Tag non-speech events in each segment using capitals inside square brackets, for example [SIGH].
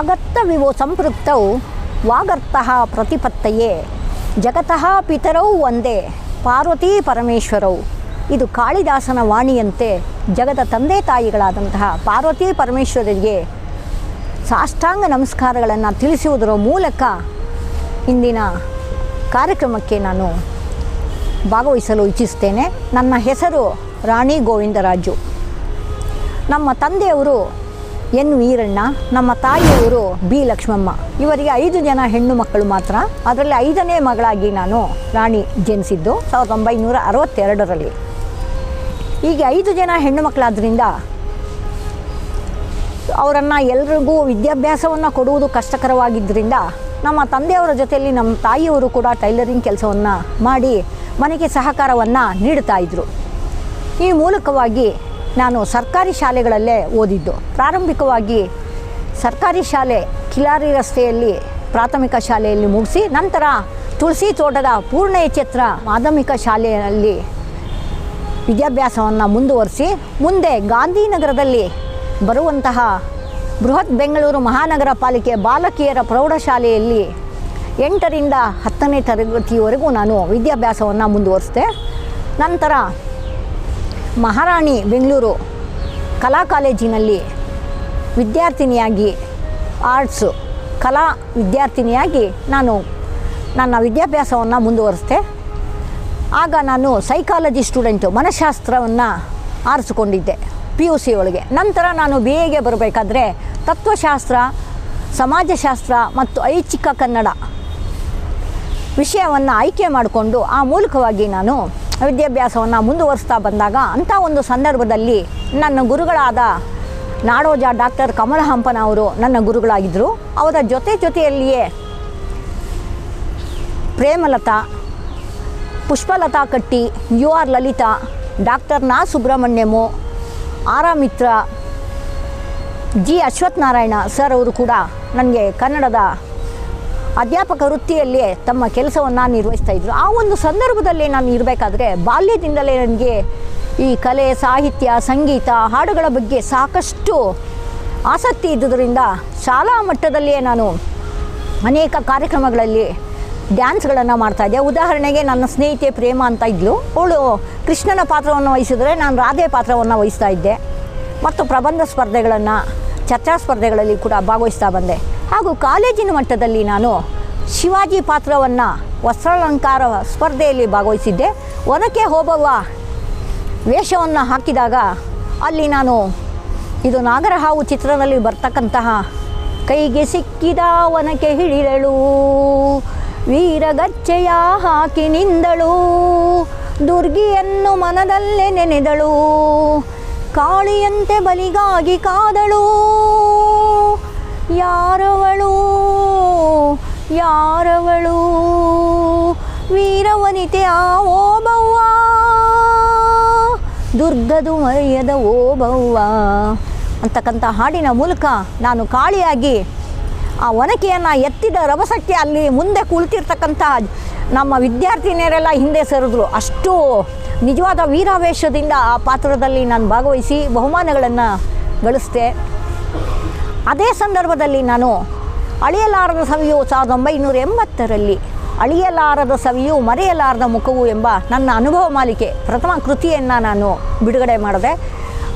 ವಾಗರ್ತವಿವೋ ಸಂಪೃಕ್ತೌ ವಾಗರ್ತಃ ಪ್ರತಿಪತ್ತಯೇ, ಜಗತಃ ಪಿತರೌ ಒಂದೇ, ಪಾರ್ವತೀ ಪರಮೇಶ್ವರೌ. ಇದು ಕಾಳಿದಾಸನ ವಾಣಿಯಂತೆ ಜಗದ ತಂದೆ ತಾಯಿಗಳಾದಂತಹ ಪಾರ್ವತಿ ಪರಮೇಶ್ವರರಿಗೆ ಸಾಷ್ಟಾಂಗ ನಮಸ್ಕಾರಗಳನ್ನು ತಿಳಿಸುವುದರ ಮೂಲಕ ಇಂದಿನ ಕಾರ್ಯಕ್ರಮಕ್ಕೆ ನಾನು ಭಾಗವಹಿಸಲು ಇಚ್ಛಿಸ್ತೇನೆ ನನ್ನ ಹೆಸರು ರಾಣಿ ಗೋವಿಂದರಾಜು. ನಮ್ಮ ತಂದೆಯವರು ಎನ್ ವೀರಣ್ಣ, ನಮ್ಮ ತಾಯಿಯವರು ಬಿ ಲಕ್ಷ್ಮಮ್ಮ. ಇವರಿಗೆ ಐದು ಜನ ಹೆಣ್ಣು ಮಕ್ಕಳು ಮಾತ್ರ. ಅದರಲ್ಲಿ ಐದನೇ ಮಗಳಾಗಿ ನಾನು ರಾಣಿ ಜನಿಸಿದ್ದು ಸಾವಿರದ ಒಂಬೈನೂರ ಅರವತ್ತೆರಡರಲ್ಲಿ. ಹೀಗೆ ಐದು ಜನ ಹೆಣ್ಣು ಮಕ್ಕಳಾದ್ರಿಂದ ಅವರನ್ನು ಎಲ್ರಿಗೂ ವಿದ್ಯಾಭ್ಯಾಸವನ್ನು ಕೊಡುವುದು ಕಷ್ಟಕರವಾಗಿದ್ದರಿಂದ ನಮ್ಮ ತಂದೆಯವರ ಜೊತೆಯಲ್ಲಿ ನಮ್ಮ ತಾಯಿಯವರು ಕೂಡ ಟೈಲರಿಂಗ್ ಕೆಲಸವನ್ನು ಮಾಡಿ ಮನೆಗೆ ಸಹಕಾರವನ್ನು ನೀಡ್ತಾ ಇದ್ದರು ಈ ಮೂಲಕವಾಗಿ ನಾನು ಸರ್ಕಾರಿ ಶಾಲೆಗಳಲ್ಲೇ ಓದಿದ್ದು. ಪ್ರಾರಂಭಿಕವಾಗಿ ಸರ್ಕಾರಿ ಶಾಲೆ, ಕಿಲಾರಿ ರಸ್ತೆಯಲ್ಲಿ ಪ್ರಾಥಮಿಕ ಶಾಲೆಯಲ್ಲಿ ಮುಗಿಸಿ ನಂತರ ತುಳಸಿ ತೋಟದ ಪೂರ್ಣ ಎಚ್ಚೆತ್ರ ಮಾಧ್ಯಮಿಕ ಶಾಲೆಯಲ್ಲಿ ವಿದ್ಯಾಭ್ಯಾಸವನ್ನು ಮುಂದುವರಿಸಿ ಮುಂದೆ ಗಾಂಧಿನಗರದಲ್ಲಿ ಬರುವಂತಹ ಬೃಹತ್ ಬೆಂಗಳೂರು ಮಹಾನಗರ ಪಾಲಿಕೆ ಬಾಲಕಿಯರ ಪ್ರೌಢಶಾಲೆಯಲ್ಲಿ ಎಂಟರಿಂದ ಹತ್ತನೇ ತರಗತಿವರೆಗೂ ನಾನು ವಿದ್ಯಾಭ್ಯಾಸವನ್ನು ಮುಂದುವರಿಸಿದೆ. ನಂತರ ಮಹಾರಾಣಿ ಬೆಂಗಳೂರು ಕಲಾ ಕಾಲೇಜಿನಲ್ಲಿ ವಿದ್ಯಾರ್ಥಿನಿಯಾಗಿ ಆರ್ಟ್ಸು, ಕಲಾ ವಿದ್ಯಾರ್ಥಿನಿಯಾಗಿ ನಾನು ನನ್ನ ವಿದ್ಯಾಭ್ಯಾಸವನ್ನು ಮುಂದುವರಿಸಿದೆ. ಆಗ ನಾನು ಸೈಕಾಲಜಿ ಸ್ಟೂಡೆಂಟು ಮನಃಶಾಸ್ತ್ರವನ್ನು ಆರಿಸಿಕೊಂಡಿದ್ದೆ ಪಿ ಯು ಸಿ ಒಳಗೆ. ನಂತರ ನಾನು ಬಿ ಎಗೆ ಬರಬೇಕಾದ್ರೆ ತತ್ವಶಾಸ್ತ್ರ, ಸಮಾಜಶಾಸ್ತ್ರ ಮತ್ತು ಐಚ್ಛಿಕ ಕನ್ನಡ ವಿಷಯವನ್ನು ಆಯ್ಕೆ ಮಾಡಿಕೊಂಡು ಆ ಮೂಲಕವಾಗಿ ನಾನು ವಿದ್ಯಾಭ್ಯಾಸವನ್ನು ಮುಂದುವರಿಸ್ತಾ ಬಂದಾಗ ಅಂಥ ಒಂದು ಸಂದರ್ಭದಲ್ಲಿ ನನ್ನ ಗುರುಗಳಾದ ನಾಡೋಜ ಡಾಕ್ಟರ್ ಕಮಲ ಹಂಪನವರು ನನ್ನ ಗುರುಗಳಾಗಿದ್ದರು ಅವರ ಜೊತೆ ಜೊತೆಯಲ್ಲಿಯೇ ಪ್ರೇಮಲತಾ, ಪುಷ್ಪಲತಾ ಕಟ್ಟಿ, ಯು ಆರ್ ಲಲಿತಾ, ಡಾಕ್ಟರ್ ನಾ ಸುಬ್ರಹ್ಮಣ್ಯಮು, ಆರಾಮಿತ್ರಾ, ಜಿ ಅಶ್ವಥ್ ನಾರಾಯಣ ಸರ್ ಅವರು ಕೂಡ ನನಗೆ ಕನ್ನಡದ ಅಧ್ಯಾಪಕ ವೃತ್ತಿಯಲ್ಲಿಯೇ ತಮ್ಮ ಕೆಲಸವನ್ನು ನಿರ್ವಹಿಸ್ತಾ ಇದ್ದರು ಆ ಒಂದು ಸಂದರ್ಭದಲ್ಲಿ ನಾನು ಇರಬೇಕಾದ್ರೆ ಬಾಲ್ಯದಿಂದಲೇ ನನಗೆ ಈ ಕಲೆ, ಸಾಹಿತ್ಯ, ಸಂಗೀತ, ಹಾಡುಗಳ ಬಗ್ಗೆ ಸಾಕಷ್ಟು ಆಸಕ್ತಿ ಇದ್ದುದರಿಂದ ಶಾಲಾ ಮಟ್ಟದಲ್ಲಿಯೇ ನಾನು ಅನೇಕ ಕಾರ್ಯಕ್ರಮಗಳಲ್ಲಿ ಡ್ಯಾನ್ಸ್ಗಳನ್ನು ಮಾಡ್ತಾಯಿದ್ದೆ ಉದಾಹರಣೆಗೆ ನನ್ನ ಸ್ನೇಹಿತೆ ಪ್ರೇಮ ಅಂತ ಇದ್ಲು. ಅವಳು ಕೃಷ್ಣನ ಪಾತ್ರವನ್ನು ವಹಿಸಿದರೆ ನಾನು ರಾಧೆ ಪಾತ್ರವನ್ನು ವಹಿಸ್ತಾ ಇದ್ದೆ. ಮತ್ತು ಪ್ರಬಂಧ ಸ್ಪರ್ಧೆಗಳನ್ನು ಚರ್ಚಾ ಸ್ಪರ್ಧೆಗಳಲ್ಲಿ ಕೂಡ ಭಾಗವಹಿಸ್ತಾ ಬಂದೆ. ಹಾಗೂ ಕಾಲೇಜಿನ ಮಟ್ಟದಲ್ಲಿ ನಾನು ಶಿವಾಜಿ ಪಾತ್ರವನ್ನು ವಸ್ತ್ರಾಲಂಕಾರ ಸ್ಪರ್ಧೆಯಲ್ಲಿ ಭಾಗವಹಿಸಿದ್ದೆ. ಒನಕೆ ಹೋಬವ್ವ ವೇಷವನ್ನು ಹಾಕಿದಾಗ ಅಲ್ಲಿ ನಾನು ಇದು ನಾಗರಹಾವು ಚಿತ್ರದಲ್ಲಿ ಬರ್ತಕ್ಕಂತಹ ಕೈಗೆ ಸಿಕ್ಕಿದ ಒನಕೆ ಹಿಡಿದಳು. ವೀರಗಚ್ಚೆಯ ಹಾಕಿ ನಿಂದಳು ದುರ್ಗಿಯನ್ನು ಮನದಲ್ಲೇ ನೆನೆದಳು. ಕಾಳಿಯಂತೆ ಬಲಿಗಾಗಿ ಕಾದಳು. ಯಾರವಳು? ಯಾರವಳು? ವೀರವನಿತೆ ಆ ಓಬವ್ವ. ದುರ್ಗದು ಮರೆಯದ ಓಬವ್ವ. ಅಂತಕ್ಕಂಥ ಹಾಡಿನ ಮೂಲಕ ನಾನು ಕಾಳಿಯಾಗಿ ಆ ಒನಕೆಯನ್ನು ಎತ್ತಿದ ರಭಸಕ್ಕೆ ಅಲ್ಲಿ ಮುಂದೆ ಕುಳಿತಿರ್ತಕ್ಕಂಥ ನಮ್ಮ ವಿದ್ಯಾರ್ಥಿನಿಯರೆಲ್ಲ ಹಿಂದೆ ಸರಿದ್ರು. ಅಷ್ಟು ನಿಜವಾದ ವೀರಾವೇಶದಿಂದ ಆ ಪಾತ್ರದಲ್ಲಿ ನಾನು ಭಾಗವಹಿಸಿ ಬಹುಮಾನಗಳನ್ನು ಗಳಿಸಿದೆ. ಅದೇ ಸಂದರ್ಭದಲ್ಲಿ ನಾನು ಅಳಿಯಲಾರದ ಸವಿಯು ಸಾವಿರದ ಒಂಬೈನೂರ ಎಂಬತ್ತರಲ್ಲಿ ಅಳಿಯಲಾರದ ಸವಿಯು ಮರೆಯಲಾರದ ಮುಖವು ಎಂಬ ನನ್ನ ಅನುಭವ ಮಾಲಿಕೆ, ಪ್ರಥಮ ಕೃತಿಯನ್ನು ನಾನು ಬಿಡುಗಡೆ ಮಾಡಿದೆ.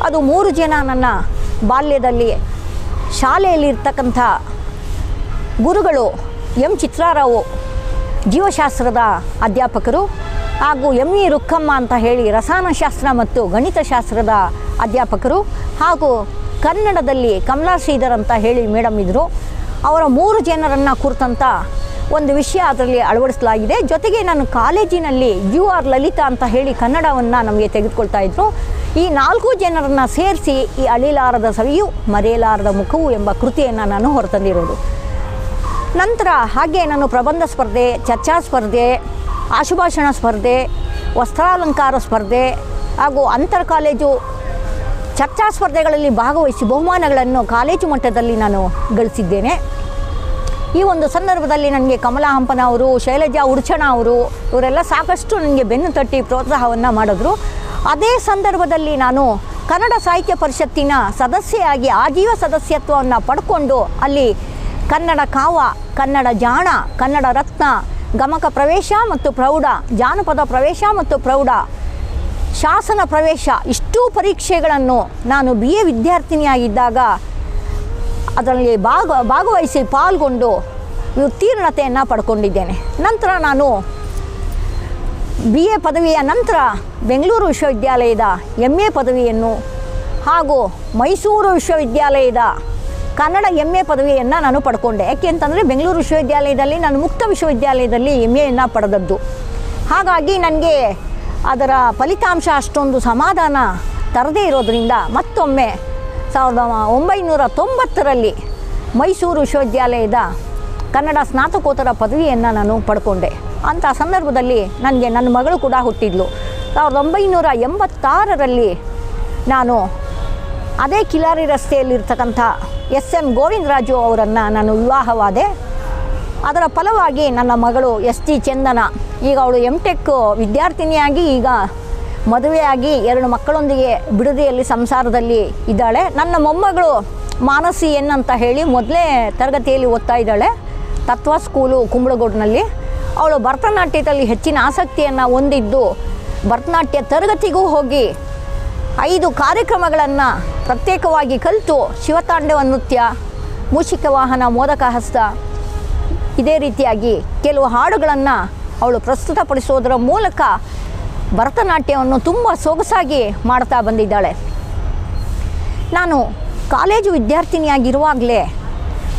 ಅದು ಮೂರು ಜನ ನನ್ನ ಬಾಲ್ಯದಲ್ಲಿ ಶಾಲೆಯಲ್ಲಿರ್ತಕ್ಕಂಥ ಗುರುಗಳು ಎಂ ಚಿತ್ರಾರಾವು, ಜೀವಶಾಸ್ತ್ರದ ಅಧ್ಯಾಪಕರು. ಹಾಗೂ ಎಂ ಇ ರುಕ್ಕಮ್ಮ ಅಂತ ಹೇಳಿ ರಸಾಯನಶಾಸ್ತ್ರ ಮತ್ತು ಗಣಿತಶಾಸ್ತ್ರದ ಅಧ್ಯಾಪಕರು ಹಾಗೂ ಕನ್ನಡದಲ್ಲಿ ಕಮಲಾ ಶ್ರೀಧರ್ ಅಂತ ಹೇಳಿ ಮೇಡಮ್ ಇದ್ದರು ಅವರ ಮೂರು ಜನರನ್ನು ಕುರಿತಂಥ ಒಂದು ವಿಷಯ ಅದರಲ್ಲಿ ಅಳವಡಿಸಲಾಗಿದೆ. ಜೊತೆಗೆ ನಾನು ಕಾಲೇಜಿನಲ್ಲಿ ಯು ಆರ್ ಲಲಿತಾ ಅಂತ ಹೇಳಿ ಕನ್ನಡವನ್ನು ನಮಗೆ ತೆಗೆದುಕೊಳ್ತಾ ಇದ್ದರು ಈ ನಾಲ್ಕು ಜನರನ್ನು ಸೇರಿಸಿ ಈ ಅಳಿಲಾರದ ಸವಿಯು, ಮರೆಯಲಾರದ ಮುಖವು ಎಂಬ ಕೃತಿಯನ್ನು ನಾನು ಹೊರತಂದಿರೋದು. ನಂತರ ಹಾಗೆ ನಾನು ಪ್ರಬಂಧ ಸ್ಪರ್ಧೆ, ಚರ್ಚಾ ಸ್ಪರ್ಧೆ ಆಶುಭಾಷಣ ಸ್ಪರ್ಧೆ, ವಸ್ತ್ರಾಲಂಕಾರ ಸ್ಪರ್ಧೆ ಹಾಗೂ ಅಂತರ್ ಕಾಲೇಜು ಚರ್ಚಾ ಸ್ಪರ್ಧೆಗಳಲ್ಲಿ ಭಾಗವಹಿಸಿ ಬಹುಮಾನಗಳನ್ನು ಕಾಲೇಜು ಮಟ್ಟದಲ್ಲಿ ನಾನು ಗಳಿಸಿದ್ದೇನೆ. ಈ ಒಂದು ಸಂದರ್ಭದಲ್ಲಿ ನನಗೆ ಕಮಲಾ ಹಂಪನ ಅವರು, ಶೈಲಜಾ ಉಡ್ಚಣ ಅವರು, ಇವರೆಲ್ಲ ಸಾಕಷ್ಟು ನನಗೆ ಬೆನ್ನು ತಟ್ಟಿ ಪ್ರೋತ್ಸಾಹವನ್ನು ಮಾಡಿದ್ರು. ಅದೇ ಸಂದರ್ಭದಲ್ಲಿ ನಾನು ಕನ್ನಡ ಸಾಹಿತ್ಯ ಪರಿಷತ್ತಿನ ಸದಸ್ಯೆಯಾಗಿ ಆಜೀವ ಸದಸ್ಯತ್ವವನ್ನು ಪಡ್ಕೊಂಡು ಅಲ್ಲಿ ಕನ್ನಡ ಕಾವ, ಕನ್ನಡ ಜಾಣ, ಕನ್ನಡ ರತ್ನ ಗಮಕ ಪ್ರವೇಶ ಮತ್ತು ಪ್ರೌಢ, ಜಾನಪದ ಪ್ರವೇಶ ಮತ್ತು ಪ್ರೌಢ. ಶಾಸನ ಪ್ರವೇಶ, ಇಷ್ಟೂ ಪರೀಕ್ಷೆಗಳನ್ನು ನಾನು ಬಿ ಎ ವಿದ್ಯಾರ್ಥಿನಿಯಾಗಿದ್ದಾಗ ಅದರಲ್ಲಿ ಭಾಗ, ಭಾಗವಹಿಸಿ ಪಾಲ್ಗೊಂಡು ಉತ್ತೀರ್ಣತೆಯನ್ನು ಪಡ್ಕೊಂಡಿದ್ದೇನೆ. ನಂತರ ನಾನು ಬಿ ಎ ಪದವಿಯ ನಂತರ ಬೆಂಗಳೂರು ವಿಶ್ವವಿದ್ಯಾಲಯದ ಎಂ ಎ ಪದವಿಯನ್ನು ಹಾಗೂ ಮೈಸೂರು ವಿಶ್ವವಿದ್ಯಾಲಯದ ಕನ್ನಡ ಎಂ ಎ ಪದವಿಯನ್ನು ನಾನು ಪಡ್ಕೊಂಡೆ. ಯಾಕೆ ಅಂತಂದರೆ ಬೆಂಗಳೂರು ವಿಶ್ವವಿದ್ಯಾಲಯದಲ್ಲಿ ನಾನು ಮುಕ್ತ ವಿಶ್ವವಿದ್ಯಾಲಯದಲ್ಲಿ ಎಂ ಎಯನ್ನು ಪಡೆದದ್ದು. ಹಾಗಾಗಿ ನನಗೆ ಅದರ ಫಲಿತಾಂಶ ಅಷ್ಟೊಂದು ಸಮಾಧಾನ ತರದೇ ಇರೋದರಿಂದ ಮತ್ತೊಮ್ಮೆ ಸಾವಿರದ ಒಂಬೈನೂರ ತೊಂಬತ್ತರಲ್ಲಿ ಮೈಸೂರು ವಿಶ್ವವಿದ್ಯಾಲಯದ ಕನ್ನಡ ಸ್ನಾತಕೋತ್ತರ ಪದವಿಯನ್ನು ನಾನು ಪಡ್ಕೊಂಡೆ. ಅಂಥ ಸಂದರ್ಭದಲ್ಲಿ ನನಗೆ ನನ್ನ ಮಗಳು ಕೂಡ ಹುಟ್ಟಿದ್ಲು. ಸಾವಿರದ ಒಂಬೈನೂರ ಎಂಬತ್ತಾರರಲ್ಲಿ ನಾನು ಅದೇ ಕಿಲಾರಿ ರಸ್ತೆಯಲ್ಲಿರ್ತಕ್ಕಂಥ ಎಸ್ ಎಂ ಗೋವಿಂದರಾಜು ಅವರನ್ನು ನಾನು ವಿವಾಹವಾದೆ. ಅದರ ಫಲವಾಗಿ ನನ್ನ ಮಗಳು ಎಸ್ ಟಿ ಚಂದನ. ಈಗ ಅವಳು ಎಂ ಟೆಕ್ ವಿದ್ಯಾರ್ಥಿನಿಯಾಗಿ ಈಗ ಮದುವೆಯಾಗಿ ಎರಡು ಮಕ್ಕಳೊಂದಿಗೆ ಬಿಡದಿಯಲ್ಲಿ ಸಂಸಾರದಲ್ಲಿ ಇದ್ದಾಳೆ. ನನ್ನ ಮೊಮ್ಮಗಳು ಮಾನಸಿ ಏನಂತ ಹೇಳಿ ಮೊದಲೇ ತರಗತಿಯಲ್ಲಿ ಓದ್ತಾ ಇದ್ದಾಳೆ. ತತ್ವ ಸ್ಕೂಲು ಕುಂಬಳಗೋಡ್ನಲ್ಲಿ. ಅವಳು ಭರತನಾಟ್ಯದಲ್ಲಿ ಹೆಚ್ಚಿನ ಆಸಕ್ತಿಯನ್ನು ಹೊಂದಿದ್ದು ಭರತನಾಟ್ಯ ತರಗತಿಗೂ ಹೋಗಿ ಕಾರ್ಯಕ್ರಮಗಳನ್ನು ಪ್ರತ್ಯೇಕವಾಗಿ ಕಲಿತು ಶಿವತಾಂಡವ ನೃತ್ಯ, ಮೂಷಿಕ ವಾಹನ, ಮೋದಕ ಹಸ್ತ, ಇದೇ ರೀತಿಯಾಗಿ ಕೆಲವು ಹಾಡುಗಳನ್ನು ಅವಳು ಪ್ರಸ್ತುತಪಡಿಸೋದರ ಮೂಲಕ ಭರತನಾಟ್ಯವನ್ನು ತುಂಬ ಸೊಗಸಾಗಿ ಮಾಡ್ತಾ ಬಂದಿದ್ದಾಳೆ. ನಾನು ಕಾಲೇಜು ವಿದ್ಯಾರ್ಥಿನಿಯಾಗಿರುವಾಗಲೇ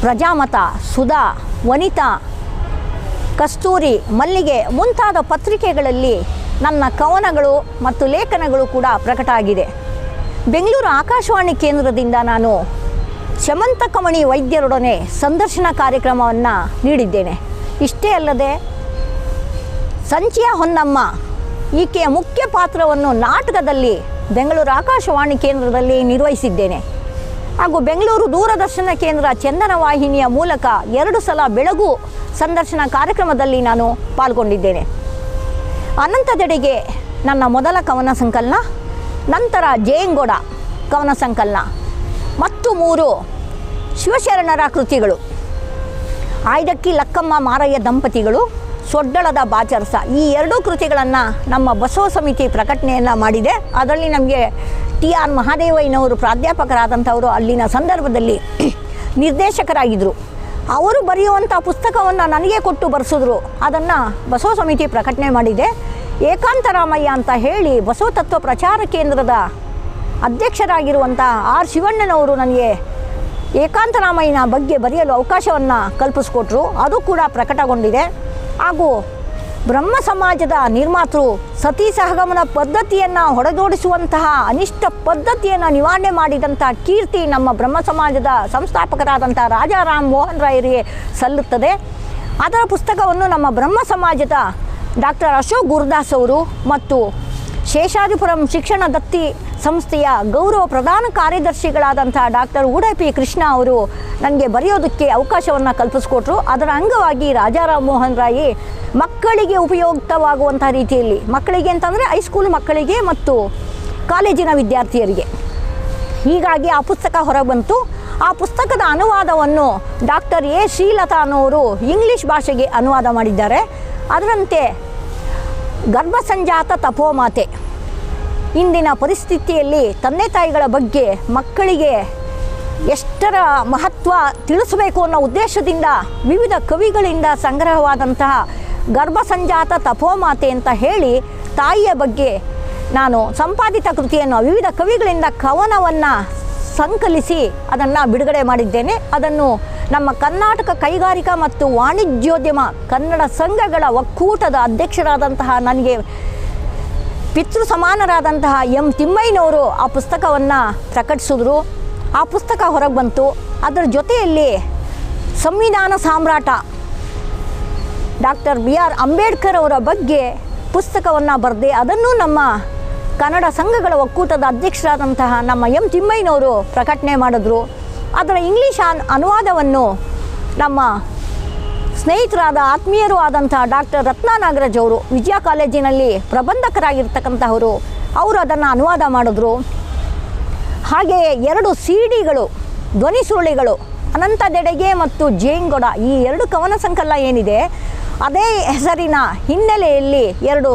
ಪ್ರಜಾಮತ, ಸುಧಾ, ವನಿತಾ, ಕಸ್ತೂರಿ, ಮಲ್ಲಿಗೆ ಮುಂತಾದ ಪತ್ರಿಕೆಗಳಲ್ಲಿ ನನ್ನ ಕವನಗಳು ಮತ್ತು ಲೇಖನಗಳು ಕೂಡ ಪ್ರಕಟ ಆಗಿದೆ ಬೆಂಗಳೂರು ಆಕಾಶವಾಣಿ ಕೇಂದ್ರದಿಂದ ನಾನು ಶಮಂತಕಮಣಿ ವೈದ್ಯರೊಡನೆ ಸಂದರ್ಶನ ಕಾರ್ಯಕ್ರಮವನ್ನು ನೀಡಿದ್ದೇನೆ. ಇಷ್ಟೇ ಅಲ್ಲದೆ ಸಂಚಿಯ ಹೊನ್ನಮ್ಮ ಈಕೆಯ ಮುಖ್ಯ ಪಾತ್ರವನ್ನು ನಾಟಕದಲ್ಲಿ ಬೆಂಗಳೂರು ಆಕಾಶವಾಣಿ ಕೇಂದ್ರದಲ್ಲಿ ನಿರ್ವಹಿಸಿದ್ದೇನೆ. ಹಾಗೂ ಬೆಂಗಳೂರು ದೂರದರ್ಶನ ಕೇಂದ್ರ ಚಂದನ ವಾಹಿನಿಯ ಮೂಲಕ ಎರಡು ಸಲ ಬೆಳಗು ಸಂದರ್ಶನ ಕಾರ್ಯಕ್ರಮದಲ್ಲಿ ನಾನು ಪಾಲ್ಗೊಂಡಿದ್ದೇನೆ. ಅನಂತದೆಡೆಗೆ ನನ್ನ ಮೊದಲ ಕವನ ಸಂಕಲನ, ನಂತರ ಜಯಂಗೋಡ ಕವನ ಸಂಕಲನ, ಮತ್ತು ಮೂರು ಶಿವಶರಣರ ಕೃತಿಗಳು. ಆಯ್ದಕ್ಕಿ ಲಕ್ಕಮ್ಮ ಮಾರಯ್ಯ ದಂಪತಿಗಳು, ಸೊಡ್ಡಳದ ಬಾಚರಸ. ಈ ಎರಡೂ ಕೃತಿಗಳನ್ನು ನಮ್ಮ ಬಸವ ಸಮಿತಿ ಪ್ರಕಟಣೆಯನ್ನು ಮಾಡಿದೆ. ಅದರಲ್ಲಿ ನಮಗೆ ಟಿ ಆರ್ ಮಹಾದೇವಯ್ಯನವರು ಪ್ರಾಧ್ಯಾಪಕರಾದಂಥವರು ಅಲ್ಲಿನ ಸಂದರ್ಭದಲ್ಲಿ [CLEARS THROAT] ನಿರ್ದೇಶಕರಾಗಿದ್ದರು ಅವರು ಬರೆಯುವಂಥ ಪುಸ್ತಕವನ್ನು ನನಗೆ ಕೊಟ್ಟು ಬರೆಸಿದ್ರು. ಅದನ್ನು ಬಸವ ಸಮಿತಿ ಪ್ರಕಟಣೆ ಮಾಡಿದೆ. ಏಕಾಂತರಾಮಯ್ಯ ಅಂತ ಹೇಳಿ ಬಸವ ತತ್ವ ಪ್ರಚಾರ ಕೇಂದ್ರದ ಅಧ್ಯಕ್ಷರಾಗಿರುವಂಥ ಆರ್ ಶಿವಣ್ಣನವರು ನನಗೆ ಏಕಾಂತರಾಮಯ್ಯನ ಬಗ್ಗೆ ಬರೆಯಲು ಅವಕಾಶವನ್ನು ಕಲ್ಪಿಸ್ಕೊಟ್ರು. ಅದು ಕೂಡ ಪ್ರಕಟಗೊಂಡಿದೆ. ಹಾಗೂ ಬ್ರಹ್ಮ ಸಮಾಜದ ನಿರ್ಮಾತೃ ಸತಿ ಸಹಗಮನ ಪದ್ಧತಿಯನ್ನು ಹೊಡೆದೋಡಿಸುವಂತಹ ಅನಿಷ್ಟ ಪದ್ಧತಿಯನ್ನು ನಿವಾರಣೆ ಮಾಡಿದಂಥ ಕೀರ್ತಿ ನಮ್ಮ ಬ್ರಹ್ಮ ಸಮಾಜದ ಸಂಸ್ಥಾಪಕರಾದಂಥ ರಾಜಾರಾಮ್ ಮೋಹನ್ ರಾಯರಿಗೆ ಸಲ್ಲುತ್ತದೆ. ಅದರ ಪುಸ್ತಕವನ್ನು ನಮ್ಮ ಬ್ರಹ್ಮ ಸಮಾಜದ ಡಾಕ್ಟರ್ ಅಶೋಕ್ ಗುರುದಾಸ್ ಅವರು ಮತ್ತು ಶೇಷಾದಿಪುರಂ ಶಿಕ್ಷಣ ದತ್ತಿ ಸಂಸ್ಥೆಯ ಗೌರವ ಪ್ರಧಾನ ಕಾರ್ಯದರ್ಶಿಗಳಾದಂಥ ಡಾಕ್ಟರ್ ಉಡಪಿ ಕೃಷ್ಣ ಅವರು ನನಗೆ ಬರೆಯೋದಕ್ಕೆ ಅವಕಾಶವನ್ನು ಕಲ್ಪಿಸ್ಕೊಟ್ರು. ಅದರ ಅಂಗವಾಗಿ ರಾಜಾರಾಮ್ ಮೋಹನ್ ರಾಯಿ ಮಕ್ಕಳಿಗೆ ಉಪಯುಕ್ತವಾಗುವಂಥ ರೀತಿಯಲ್ಲಿ, ಮಕ್ಕಳಿಗೆ ಅಂತಂದರೆ ಹೈಸ್ಕೂಲ್ ಮಕ್ಕಳಿಗೆ ಮತ್ತು ಕಾಲೇಜಿನ ವಿದ್ಯಾರ್ಥಿಯರಿಗೆ. ಹೀಗಾಗಿ ಆ ಪುಸ್ತಕ ಹೊರಬಂತು. ಬಂತು ಆ ಪುಸ್ತಕದ ಅನುವಾದವನ್ನು ಡಾಕ್ಟರ್ ಎ ಶ್ರೀಲತಾ ಅನ್ನೋರು ಇಂಗ್ಲೀಷ್ ಭಾಷೆಗೆ ಅನುವಾದ ಮಾಡಿದ್ದಾರೆ. ಅದರಂತೆ ಗರ್ಭಸಂಜಾತ ತಪೋಮಾತೆ. ಇಂದಿನ ಪರಿಸ್ಥಿತಿಯಲ್ಲಿ ತಂದೆ ತಾಯಿಗಳ ಬಗ್ಗೆ ಮಕ್ಕಳಿಗೆ ಎಷ್ಟರ ಮಹತ್ವ ತಿಳಿಸಬೇಕು ಅನ್ನೋ ಉದ್ದೇಶದಿಂದ ವಿವಿಧ ಕವಿಗಳಿಂದ ಸಂಗ್ರಹವಾದಂತಹ ಗರ್ಭಸಂಜಾತ ತಪೋಮಾತೆ ಅಂತ ಹೇಳಿ ತಾಯಿಯ ಬಗ್ಗೆ ನಾನು ಸಂಪಾದಿತ ಕೃತಿಯನ್ನು ವಿವಿಧ ಕವಿಗಳಿಂದ ಕವನವನ್ನು ಸಂಕಲಿಸಿ ಅದನ್ನು ಬಿಡುಗಡೆ ಮಾಡಿದ್ದೇನೆ. ಅದನ್ನು ನಮ್ಮ ಕರ್ನಾಟಕ ಕೈಗಾರಿಕಾ ಮತ್ತು ವಾಣಿಜ್ಯೋದ್ಯಮ ಕನ್ನಡ ಸಂಘಗಳ ಒಕ್ಕೂಟದ ಅಧ್ಯಕ್ಷರಾದಂತಹ ನನಗೆ ಪಿತೃ ಸಮಾನರಾದಂತಹ ಎಂ ತಿಮ್ಮಯ್ಯನವರು ಆ ಪುಸ್ತಕವನ್ನು ಪ್ರಕಟಿಸಿದ್ರು. ಆ ಪುಸ್ತಕ ಹೊರಗೆ ಬಂತು. ಅದರ ಜೊತೆಯಲ್ಲಿ ಸಂವಿಧಾನ ಸಾಮ್ರಾಟ ಡಾಕ್ಟರ್ ಬಿ ಆರ್ ಅಂಬೇಡ್ಕರ್ ಅವರ ಬಗ್ಗೆ ಪುಸ್ತಕವನ್ನು ಬರೆದೆ, ಅದನ್ನು ನಮ್ಮ ಕನ್ನಡ ಸಂಘಗಳ ಒಕ್ಕೂಟದ ಅಧ್ಯಕ್ಷರಾದಂತಹ ನಮ್ಮ ಎಂ ತಿಮ್ಮಯ್ಯನವರು ಪ್ರಕಟಣೆ ಮಾಡಿದ್ರು. ಅದರ ಇಂಗ್ಲೀಷ್ ಅನ್ ಅನುವಾದವನ್ನು ನಮ್ಮ ಸ್ನೇಹಿತರಾದ ಆತ್ಮೀಯರು ಆದಂಥ ಡಾಕ್ಟರ್ ರತ್ನ ನಾಗರಾಜ್ ಅವರು ವಿಜಯ ಕಾಲೇಜಿನಲ್ಲಿ ಪ್ರಬಂಧಕರಾಗಿರ್ತಕ್ಕಂಥವರು ಅವರು ಅದನ್ನು ಅನುವಾದ ಮಾಡಿದ್ರು. ಹಾಗೆಯೇ ಎರಡು ಸಿ ಡಿಗಳು ಧ್ವನಿ ಸುರುಳಿಗಳು, ಅನಂತದೆಡೆಗೆ ಮತ್ತು ಜೇಂಗೊಡ, ಈ ಎರಡು ಕವನ ಸಂಕಲ ಏನಿದೆ, ಅದೇ ಹೆಸರಿನ ಹಿನ್ನೆಲೆಯಲ್ಲಿ ಎರಡು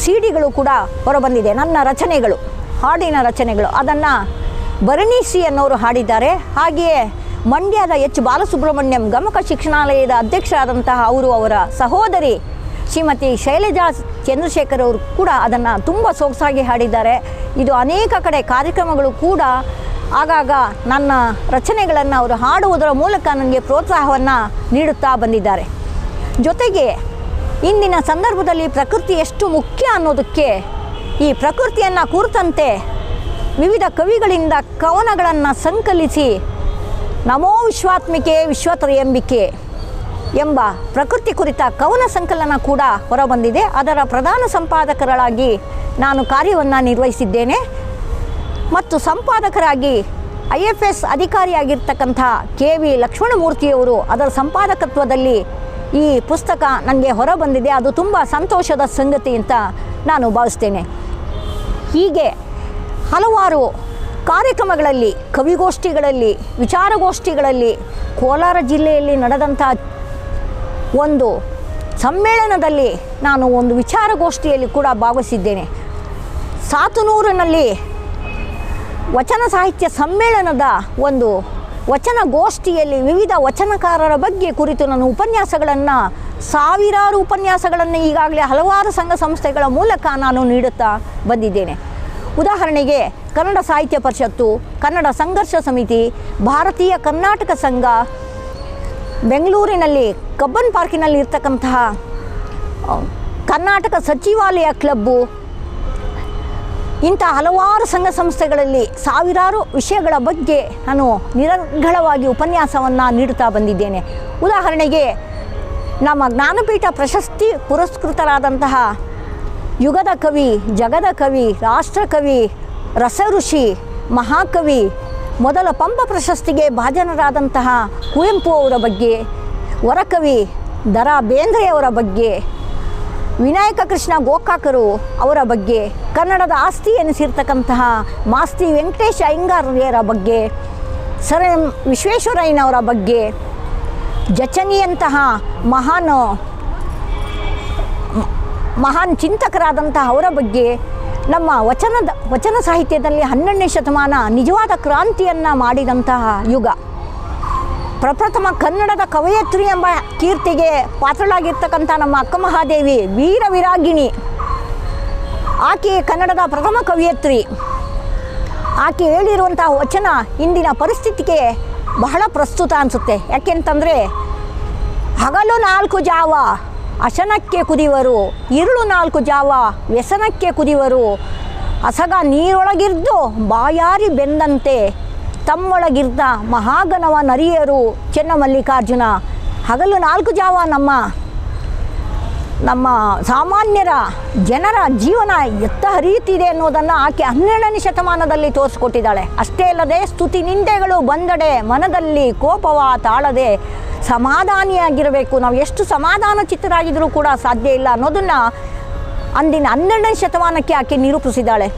ಸಿ ಡಿಗಳು ಕೂಡ ಹೊರಬಂದಿದೆ. ನನ್ನ ರಚನೆಗಳು, ಹಾಡಿನ ರಚನೆಗಳು, ಅದನ್ನು ಭರಣಿಸಿ ಅನ್ನೋರು ಹಾಡಿದ್ದಾರೆ. ಹಾಗೆಯೇ ಮಂಡ್ಯದ ಎಚ್. ಬಾಲಸುಬ್ರಹ್ಮಣ್ಯಂ ಗಮಕ ಶಿಕ್ಷಣಾಲಯದ ಅಧ್ಯಕ್ಷರಾದಂತಹ ಅವರು ಅವರ ಸಹೋದರಿ ಶ್ರೀಮತಿ ಶೈಲಜಾ ಚಂದ್ರಶೇಖರ್ ಅವರು ಕೂಡ ಅದನ್ನು ತುಂಬ ಸೊಗಸಾಗಿ ಹಾಡಿದ್ದಾರೆ. ಇದು ಅನೇಕ ಕಡೆ ಕಾರ್ಯಕ್ರಮಗಳು ಕೂಡ ಆಗಾಗ ನನ್ನ ರಚನೆಗಳನ್ನು ಅವರು ಹಾಡುವುದರ ಮೂಲಕ ನನಗೆ ಪ್ರೋತ್ಸಾಹವನ್ನು ನೀಡುತ್ತಾ ಬಂದಿದ್ದಾರೆ. ಜೊತೆಗೆ ಇಂದಿನ ಸಂದರ್ಭದಲ್ಲಿ ಪ್ರಕೃತಿ ಎಷ್ಟು ಮುಖ್ಯ ಅನ್ನೋದಕ್ಕೆ ಈ ಪ್ರಕೃತಿಯನ್ನು ಕುರಿತಂತೆ ವಿವಿಧ ಕವಿಗಳಿಂದ ಕವನಗಳನ್ನು ಸಂಕಲಿಸಿ ನಮೋ ವಿಶ್ವಾತ್ಮಿಕೆ ವಿಶ್ವತ್ರಯಂಬಿಕೆ ಎಂಬ ಪ್ರಕೃತಿ ಕುರಿತ ಕವನ ಸಂಕಲನ ಕೂಡ ಹೊರಬಂದಿದೆ. ಅದರ ಪ್ರಧಾನ ಸಂಪಾದಕರಾಗಿ ನಾನು ಕಾರ್ಯವನ್ನು ನಿರ್ವಹಿಸಿದ್ದೇನೆ. ಮತ್ತು ಸಂಪಾದಕರಾಗಿ ಐ ಎಫ್ ಎಸ್ ಅಧಿಕಾರಿಯಾಗಿರ್ತಕ್ಕಂಥ ಕೆ ವಿ ಲಕ್ಷ್ಮಣಮೂರ್ತಿಯವರು ಅದರ ಸಂಪಾದಕತ್ವದಲ್ಲಿ ಈ ಪುಸ್ತಕ ನನಗೆ ಹೊರಬಂದಿದೆ. ಅದು ತುಂಬ ಸಂತೋಷದ ಸಂಗತಿ ಅಂತ ನಾನು ಭಾವಿಸ್ತೇನೆ. ಹೀಗೆ ಹಲವಾರು ಕಾರ್ಯಕ್ರಮಗಳಲ್ಲಿ, ಕವಿಗೋಷ್ಠಿಗಳಲ್ಲಿ, ವಿಚಾರಗೋಷ್ಠಿಗಳಲ್ಲಿ ಕೋಲಾರ ಜಿಲ್ಲೆಯಲ್ಲಿ ನಡೆದಂಥ ಒಂದು ಸಮ್ಮೇಳನದಲ್ಲಿ ನಾನು ಒಂದು ವಿಚಾರಗೋಷ್ಠಿಯಲ್ಲಿ ಕೂಡ ಭಾಗವಹಿಸಿದ್ದೇನೆ. ಸಾತನೂರಿನಲ್ಲಿ ವಚನ ಸಾಹಿತ್ಯ ಸಮ್ಮೇಳನದ ಒಂದು ವಚನಗೋಷ್ಠಿಯಲ್ಲಿ ವಿವಿಧ ವಚನಕಾರರ ಬಗ್ಗೆ ಕುರಿತು ನಾನು ಉಪನ್ಯಾಸಗಳನ್ನು, ಸಾವಿರಾರು ಉಪನ್ಯಾಸಗಳನ್ನು ಈಗಾಗಲೇ ಹಲವಾರು ಸಂಘ ಸಂಸ್ಥೆಗಳ ಮೂಲಕ ನಾನು ನೀಡುತ್ತಾ ಬಂದಿದ್ದೇನೆ. ಉದಾಹರಣೆಗೆ, ಕನ್ನಡ ಸಾಹಿತ್ಯ ಪರಿಷತ್ತು, ಕನ್ನಡ ಸಂಘರ್ಷ ಸಮಿತಿ, ಭಾರತೀಯ ಕರ್ನಾಟಕ ಸಂಘ, ಬೆಂಗಳೂರಿನಲ್ಲಿ, ಕಬ್ಬನ್ ಪಾರ್ಕಿನಲ್ಲಿ ಇರ್ತಕ್ಕಂತಹ ಕರ್ನಾಟಕ ಸಚಿವಾಲಯ ಕ್ಲಬ್ಬು ಇಂಥ ಹಲವಾರು ಸಂಘ ಸಂಸ್ಥೆಗಳಲ್ಲಿ ಸಾವಿರಾರು ವಿಷಯಗಳ ಬಗ್ಗೆ ನಾನು ನಿರರ್ಗಳವಾಗಿ ಉಪನ್ಯಾಸವನ್ನು ನೀಡುತ್ತಾ ಬಂದಿದ್ದೇನೆ. ಉದಾಹರಣೆಗೆ, ನಮ್ಮ ಜ್ಞಾನಪೀಠ ಪ್ರಶಸ್ತಿ ಪುರಸ್ಕೃತರಾದಂತಹ ಯುಗದ ಕವಿ, ಜಗದ ಕವಿ, ರಾಷ್ಟ್ರ ಕವಿ ರಸ ಋಷಿ ಮಹಾಕವಿ, ಮೊದಲ ಪಂಪ ಪ್ರಶಸ್ತಿಗೆ ಭಾಜನರಾದಂತಹ ಕುವೆಂಪು ಅವರ ಬಗ್ಗೆ, ವರಕವಿ ದರಾ ಬೇಂದ್ರೆಯವರ ಬಗ್ಗೆ, ವಿನಾಯಕ ಕೃಷ್ಣ ಗೋಕಾಕರು ಅವರ ಬಗ್ಗೆ, ಕನ್ನಡದ ಆಸ್ತಿ ಎನಿಸಿರ್ತಕ್ಕಂತಹ ಮಾಸ್ತಿ ವೆಂಕಟೇಶ ಅಯ್ಯಂಗಾರ್ಯರ ಬಗ್ಗೆ, ಸರ್ ಎಂ ವಿಶ್ವೇಶ್ವರಯ್ಯನವರ ಬಗ್ಗೆ, ಜಚನಿಯಂತಹ ಮಹಾನ್ ಮಹಾನ್ ಚಿಂತಕರಾದಂತಹ ಅವರ ಬಗ್ಗೆ ನಮ್ಮ ವಚನದ, ವಚನ ಸಾಹಿತ್ಯದಲ್ಲಿ ಹನ್ನೆರಡನೇ ಶತಮಾನ ನಿಜವಾದ ಕ್ರಾಂತಿಯನ್ನು ಮಾಡಿದಂತಹ ಯುಗ. ಪ್ರಪ್ರಥಮ ಕನ್ನಡದ ಕವಯತ್ರಿ ಎಂಬ ಕೀರ್ತಿಗೆ ಪಾತ್ರಳಾಗಿರ್ತಕ್ಕಂಥ ನಮ್ಮ ಅಕ್ಕ ಮಹಾದೇವಿ ವೀರ ವಿರಾಗಿಣಿ. ಆಕೆ ಕನ್ನಡದ ಪ್ರಥಮ ಕವಿಯತ್ರಿ. ಆಕೆ ಹೇಳಿರುವಂತಹ ವಚನ ಇಂದಿನ ಪರಿಸ್ಥಿತಿಗೆ ಬಹಳ ಪ್ರಸ್ತುತ ಅನಿಸುತ್ತೆ. ಯಾಕೆಂತಂದರೆ ಹಗಲು ನಾಲ್ಕು ಜಾವ ಅಶನಕ್ಕೆ ಕುದಿವರು, ಇರುಳು ನಾಲ್ಕು ಜಾವ ವ್ಯಸನಕ್ಕೆ ಕುದಿವರು. ಅಸಗ ನೀರೊಳಗಿರ್ದು ಬಾಯಾರಿ ಬೆಂದಂತೆ ತಮ್ಮೊಳಗಿರ್ದ ಮಹಾಗನವ ನರಿಯರು ಚೆನ್ನಮಲ್ಲಿಕಾರ್ಜುನ ಹಗಲು ನಾಲ್ಕು ಜಾವ ನಮ್ಮ ನಮ್ಮ ಸಾಮಾನ್ಯರ ಜನರ ಜೀವನ ಎತ್ತ ಹರಿಯುತ್ತಿದೆ ಅನ್ನೋದನ್ನು ಆಕೆ ಹನ್ನೆರಡನೇ ಶತಮಾನದಲ್ಲಿ ತೋರಿಸ್ಕೊಟ್ಟಿದ್ದಾಳೆ. ಅಷ್ಟೇ ಅಲ್ಲದೆ ಸ್ತುತಿ ನಿಂದೆಗಳು ಬಂದಡೆ ಮನದಲ್ಲಿ ಕೋಪವ ತಾಳದೆ ಸಮಾಧಾನಿಯಾಗಿರಬೇಕು. ನಾವು ಎಷ್ಟು ಸಮಾಧಾನ ಚಿತ್ತರಾಗಿದ್ದರೂ ಕೂಡ ಸಾಧ್ಯ ಇಲ್ಲ ಅನ್ನೋದನ್ನು ಅಂದಿನ ಹನ್ನೆರಡನೇ ಶತಮಾನಕ್ಕೆ ಆಕೆ ನಿರೂಪಿಸಿದ್ದಾಳೆ.